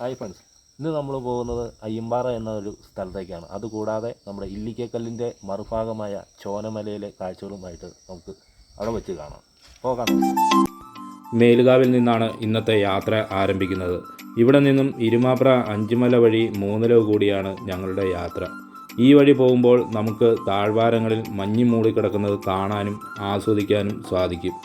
Hi friends. ഇന്ന് നമ്മൾ പോകുന്നത് അയ്യമ്പാറ എന്ന ഒരു സ്ഥലത്തേക്കാണ്. അതുകൂടാതെ നമ്മുടെ ഇല്ലിക്കക്കല്ലിന്റെ മറുഭാഗമായ ചോനമലയിലെ കാഴ്ചകളുമായിട്ട് നമുക്ക് അവിടെ വെച്ച് കാണാം. പോകാം. മേലുകാവിൽ നിന്നാണ് ഇന്നത്തെ യാത്ര ആരംഭിക്കുന്നത്. ഇവിടെ നിന്നും ഇരുമാപ്ര അഞ്ചുമല വഴി മൂന്നിലോ കൂടിയാണ് ഞങ്ങളുടെ യാത്ര. ഈ വഴി പോകുമ്പോൾ നമുക്ക് താഴ്വാരങ്ങളിൽ മഞ്ഞ് മൂടിക്കിടക്കുന്നത് കാണാനും ആസ്വദിക്കാനും സാധിക്കും.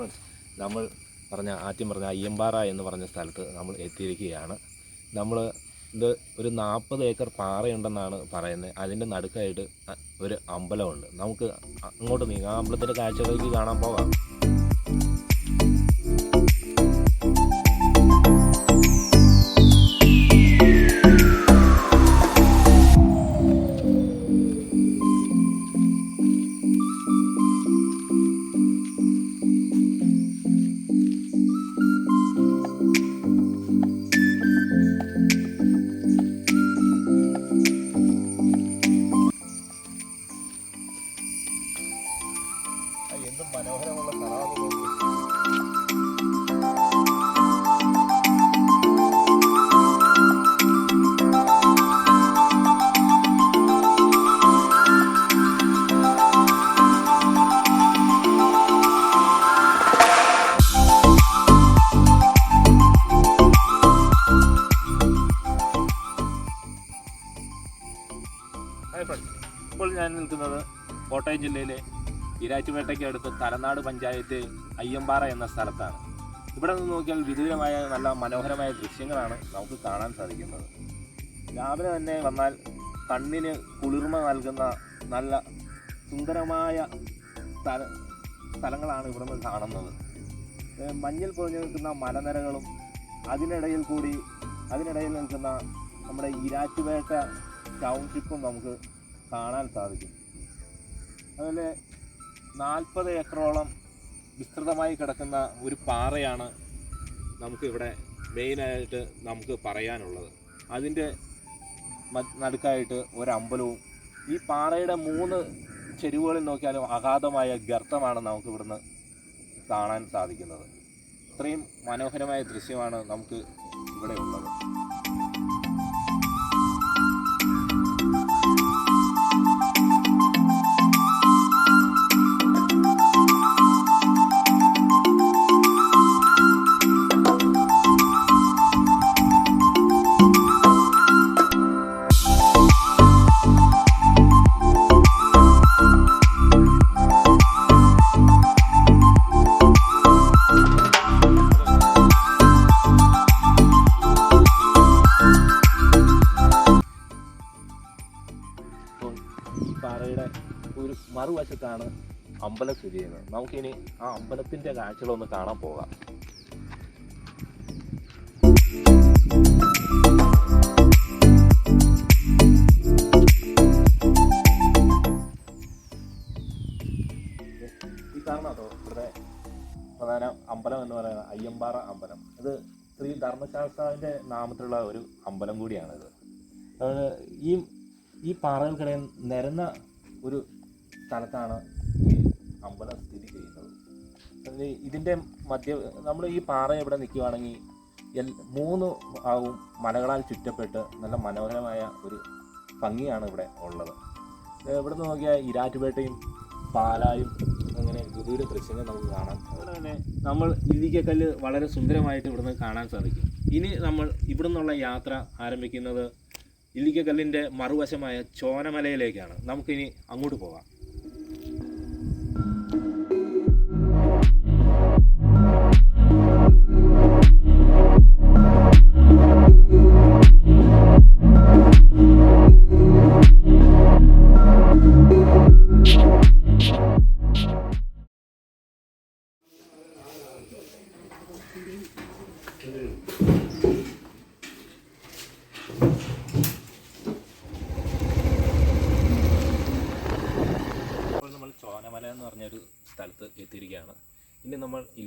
ഫ്രണ്ട്സ് നമ്മൾ പറഞ്ഞ ആദ്യം പറഞ്ഞ അയ്യമ്പാറ എന്ന് പറഞ്ഞ സ്ഥലത്ത് നമ്മൾ എത്തിയിരിക്കുകയാണ്. നമ്മൾ ഇത് ഒരു നാൽപ്പത് ഏക്കർ പാറയുണ്ടെന്നാണ് പറയുന്നത്. അതിന്റെ നടുക്കായിട്ട് ഒരു അമ്പലമുണ്ട്. നമുക്ക് അങ്ങോട്ട് നീങ്ങാം. അമ്പലത്തിന്റെ കാഴ്ചകളിലേക്ക് കാണാൻ പോകാം. മനോഹരമുള്ള ഫ്രണ്ട്സ് ഇപ്പോൾ ഞാൻ നിൽക്കുന്നത് കോട്ടയം ജില്ലയിലെ ഇരാറ്റുപേട്ടയ്ക്ക് അടുത്ത് തലനാട് പഞ്ചായത്ത് അയ്യമ്പാറ എന്ന സ്ഥലത്താണ്. ഇവിടെ നിന്ന് നോക്കിയാൽ വിദൂരമായ നല്ല മനോഹരമായ ദൃശ്യങ്ങളാണ് നമുക്ക് കാണാൻ സാധിക്കുന്നത്. രാവിലെ തന്നെ വന്നാൽ കണ്ണിന് കുളിർമ നൽകുന്ന നല്ല സുന്ദരമായ സ്ഥല സ്ഥലങ്ങളാണ് ഇവിടെ നിന്ന് കാണുന്നത്. മഞ്ഞിൽ പൊഴിഞ്ഞു നിൽക്കുന്ന മലനിരകളും അതിനിടയിൽ കൂടി അതിനിടയിൽ നിൽക്കുന്ന നമ്മുടെ ഇരാറ്റുപേട്ട ടൗൺഷിപ്പും നമുക്ക് കാണാൻ സാധിക്കും. അതുപോലെ നാൽപ്പത് ഏക്കറോളം വിസ്തൃതമായി കിടക്കുന്ന ഒരു പാറയാണ് നമുക്കിവിടെ മെയിനായിട്ട് നമുക്ക് പറയാനുള്ളത്. അതിന്റെ നടുക്കായിട്ട് ഒരമ്പലവും ഈ പാറയുടെ മൂന്ന് ചെരുവുകളിൽ നോക്കിയാലും അഗാധമായ ഗർത്തമാണ് നമുക്ക് ഇവിടുന്ന് കാണാൻ സാധിക്കുന്നത്. ഇത്രയും മനോഹരമായ ദൃശ്യമാണ് നമുക്ക് ഇവിടെ ഉള്ളത്. ഈ ഒരു മറുവശത്താണ് അമ്പലം സ്ഥിതി ചെയ്യുന്നത്. നമുക്കിനി ആ അമ്പലത്തിന്റെ കാഴ്ചകളൊന്ന് കാണാൻ പോകാം. ഈ പ്രധാന അമ്പലം എന്ന് പറയുന്നത് അയ്യമ്പാറ അമ്പലം. ഇത് ശ്രീ ധർമ്മശാസ്ത്രാവിന്റെ നാമത്തിലുള്ള ഒരു അമ്പലം കൂടിയാണിത്. അതുകൊണ്ട് ഈ ഈ പാറകൾക്കിടയിൽ നിരന്ന ഒരു സ്ഥലത്താണ് ഈ അമ്പലം സ്ഥിതി ചെയ്യുന്നത്. ഇതിന്റെ മധ്യ നമ്മൾ ഈ പാറ ഇവിടെ നിൽക്കുകയാണെങ്കിൽ എൽ മൂന്ന് ഭാഗവും മലകളാൽ ചുറ്റപ്പെട്ട് നല്ല മനോഹരമായ ഒരു ഭംഗിയാണ് ഇവിടെ ഉള്ളത്. ഇവിടെ നിന്ന് നോക്കിയാൽ ഇരാറ്റുപേട്ടയും പാലായും അങ്ങനെ വിദൂര ദൃശ്യങ്ങൾ നമുക്ക് കാണാം. അതുപോലെ തന്നെ നമ്മൾ ഇല്ലിക്കക്കല്ല് വളരെ സുന്ദരമായിട്ട് ഇവിടുന്ന് കാണാൻ സാധിക്കും. ഇനി നമ്മൾ ഇവിടുന്നുള്ള യാത്ര ആരംഭിക്കുന്നത് ഇല്ലിക്കക്കല്ലിന്റെ മറുവശമായ ചോനമലയിലേക്കാണ്. നമുക്കിനി അങ്ങോട്ട് പോകാം.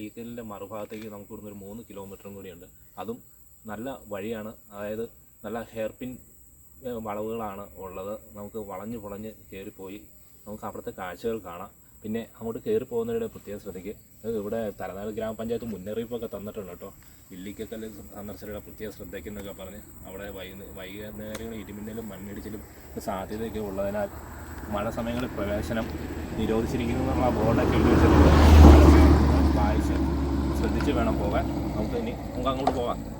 ഇല്ലീക്കലിന്റെ മറുഭാഗത്തേക്ക് നമുക്ക് ഇവിടുന്ന് ഒരു മൂന്ന് കിലോമീറ്ററും കൂടിയുണ്ട്. അതും നല്ല വഴിയാണ്. അതായത് നല്ല ഹെയർപിൻ വളവുകളാണ് ഉള്ളത്. നമുക്ക് വളഞ്ഞ് പുളഞ്ഞ് കയറിപ്പോയി. നമുക്ക് അവിടുത്തെ കാഴ്ചകൾ കാണാം. പിന്നെ അങ്ങോട്ട് കയറി പോകുന്നവരുടെ പ്രത്യേകം ശ്രദ്ധിക്കുക ഇവിടെ തലനാട് ഗ്രാമപഞ്ചായത്ത് മുന്നറിയിപ്പൊക്കെ തന്നിട്ടുണ്ട് കേട്ടോ. ഇല്ലിക്കക്കല്ല് സന്ദർശകരുടെ പ്രത്യേക ശ്രദ്ധയ്ക്കെന്നൊക്കെ പറഞ്ഞ് അവിടെ വൈകുന്ന വൈകുന്നേരങ്ങളിൽ ഇടിമിന്നലും മണ്ണിടിച്ചിലും സാധ്യതയൊക്കെ ഉള്ളതിനാൽ മഴ സമയങ്ങളിൽ പ്രവേശനം നിരോധിച്ചിരിക്കുന്നു എന്നുള്ള ബോർഡൊക്കെ എഴുതി വെച്ചിട്ടുണ്ട്. വായിച്ച് ശ്രദ്ധിച്ച് വേണം പോകാൻ. നമുക്ക് ഇനി നമുക്ക് അങ്ങോട്ട് പോകാം.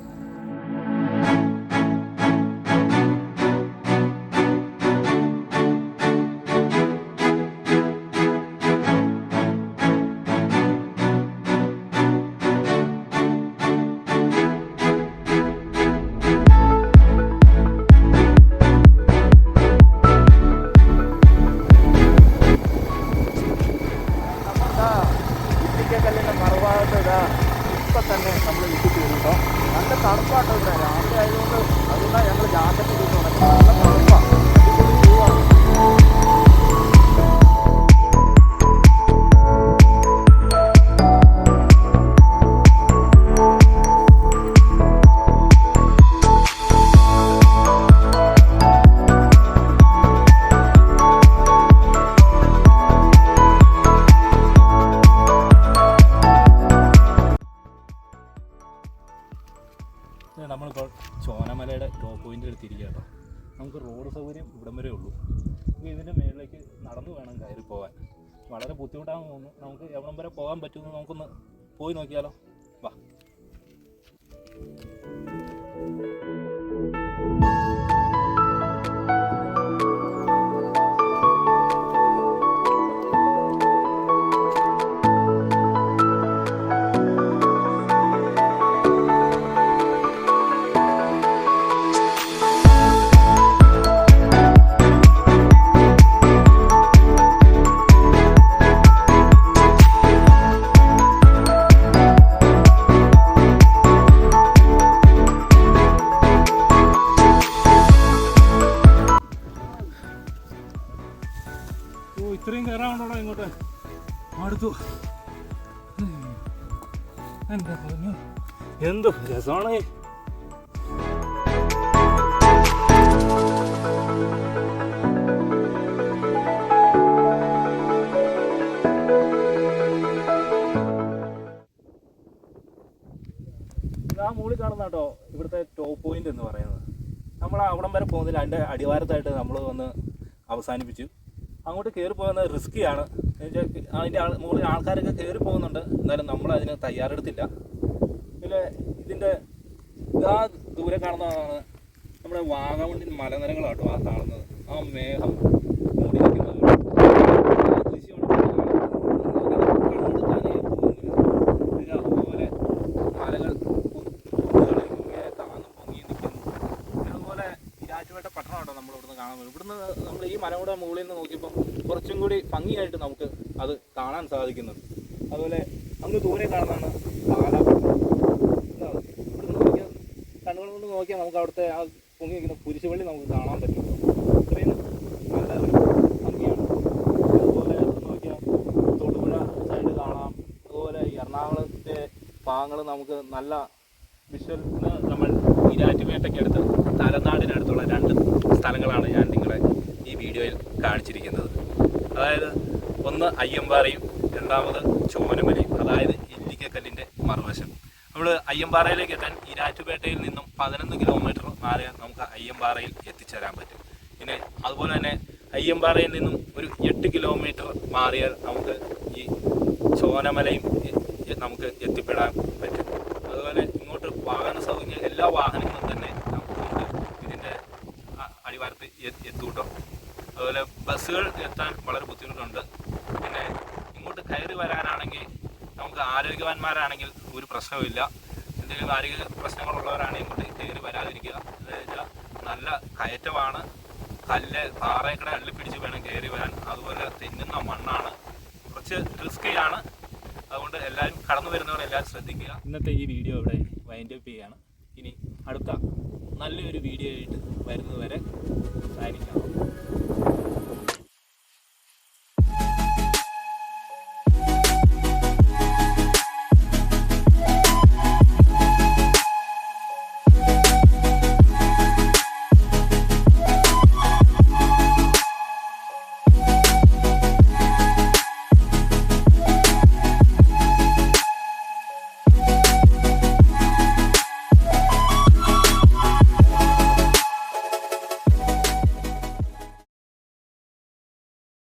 ഇത്രയും കയറാനുണ്ടോ ഇങ്ങോട്ട്? അടുത്തു എന്താ പറഞ്ഞു? എന്ത് രസമാണ്. ആ മുകളിൽ ഇവിടുത്തെ ടോപ്പ് പോയിന്റ് എന്ന് പറയുന്നത്. നമ്മൾ അവിടം വരെ പോകുന്നില്ല അതിന്റെ അടിവാരത്തായിട്ട് നമ്മൾ വന്ന് അവസാനിപ്പിച്ചു. അങ്ങോട്ട് കയറി പോകുന്നത് റിസ്ക്കിയാണ് അതിന്റെ ആൾ മുകളിൽ ആൾക്കാരൊക്കെ കയറി പോകുന്നുണ്ട്. എന്നാലും നമ്മൾ അതിന് തയ്യാറെടുത്തില്ല. പിന്നെ ഇതിന്റെ ആ ദൂരെ കാണുന്നതാണ് നമ്മുടെ വാഗമണ്ണിൻ മലനിരകളാട്ടോ ആ കാണുന്നത്. ആ മേഘം മൂടി നിൽക്കുന്നത് ആ ദൃശ്യമാണ് കണ്ട് താനേ പോകുന്നില്ല പിന്നെ അതുപോലെ മലകൾ കുന്നുകൾ ഇങ്ങനെ താന്ന് പൊങ്ങി നിൽക്കുന്നു പിന്നെ അതുപോലെ ഇരാറ്റുപേട്ട പട്ടണമാട്ടോ നമ്മൾ ഇവിടുന്ന് കാണാൻ പറ്റും ഇവിടുന്ന് നമ്മൾ ഈ മലയുടെ മുകളിൽ നിന്ന് നോക്കിയപ്പോൾ കുറച്ചും കൂടി ഭംഗിയായിട്ട് നമുക്ക് അത് കാണാൻ സാധിക്കുന്നുണ്ട് അതുപോലെ നമുക്ക് ദൂരെ കാണുന്നതാണ് പാല. കണ്ണുകൾ കൊണ്ട് നോക്കിയാൽ നമുക്ക് അവിടുത്തെ ആ പൊങ്ങി നിൽക്കുന്ന കുരിശുപള്ളി നമുക്ക് കാണാൻ പറ്റും. അത്രയും നല്ല ഒരു ഭംഗിയാണ്. അതുപോലെ നോക്കിയാൽ തൊടുപുഴ സൈഡ് കാണാം. അതുപോലെ എറണാകുളത്തെ ഭാഗങ്ങൾ നമുക്ക് നല്ല വിഷ്വൽ നമ്മൾ ഇരാറ്റുപേട്ടയ്ക്കടുത്ത് തലനാടിനടുത്തുള്ള രണ്ട് സ്ഥലങ്ങളാണ് ഞാൻ നിങ്ങളെ ഈ വീഡിയോയിൽ കാണിച്ചിരിക്കുന്നത്. അതായത് ഒന്ന് അയ്യമ്പാറയും രണ്ടാമത് ചോനമലയും അതായത് ഇല്ലിക്കക്കല്ലിന്റെ മറുവശം. നമ്മൾ അയ്യമ്പാറയിലേക്ക് എത്താൻ ഇരാറ്റുപേട്ടയിൽ നിന്നും പതിനൊന്ന് കിലോമീറ്റർ മാറിയാൽ നമുക്ക് അയ്യമ്പാറയിൽ എത്തിച്ചേരാൻ പറ്റും. പിന്നെ അതുപോലെ തന്നെ അയ്യമ്പാറയിൽ നിന്നും ഒരു എട്ട് കിലോമീറ്റർ മാറിയാൽ നമുക്ക് ഈ ചോനമലയും നമുക്ക് എത്തിപ്പെടാൻ പറ്റും. അതുപോലെ ഇങ്ങോട്ട് വാഹന സൗകര്യം എല്ലാ വാഹനങ്ങളും തന്നെ നമുക്ക് ഇതിന്റെ അടിവാരത്ത് എ- എത്തും കേട്ടോ അതുപോലെ ബസ്സുകൾ എത്താൻ വളരെ ബുദ്ധിമുട്ടുണ്ട്. പിന്നെ ഇങ്ങോട്ട് കയറി വരാനാണെങ്കിൽ നമുക്ക് ആരോഗ്യവാന്മാരാണെങ്കിൽ ഒരു പ്രശ്നവുമില്ല. എന്തെങ്കിലും ആരോഗ്യ പ്രശ്നങ്ങളുള്ളവരാണ് ഇങ്ങോട്ട് കയറി വരാതിരിക്കുക. എന്താ നല്ല കയറ്റമാണ്. കല്ല് പാറയൊക്കെ അള്ളി പിടിച്ച് വേണം കയറി വരാൻ. അതുപോലെ തെന്നുന്ന മണ്ണാണ്. കുറച്ച് റിസ്ക്കിയാണ് അതുകൊണ്ട് എല്ലാവരും കടന്നു വരുന്നവരെല്ലാവരും ശ്രദ്ധിക്കുക. ഇന്നത്തെ ഈ വീഡിയോ ഇവിടെ വൈൻഡപ്പ് ചെയ്യാണ് ഇനി അടുത്ത നല്ലൊരു വീഡിയോ ആയിട്ട് വരുന്നത് വരെ സൈനിക്കാം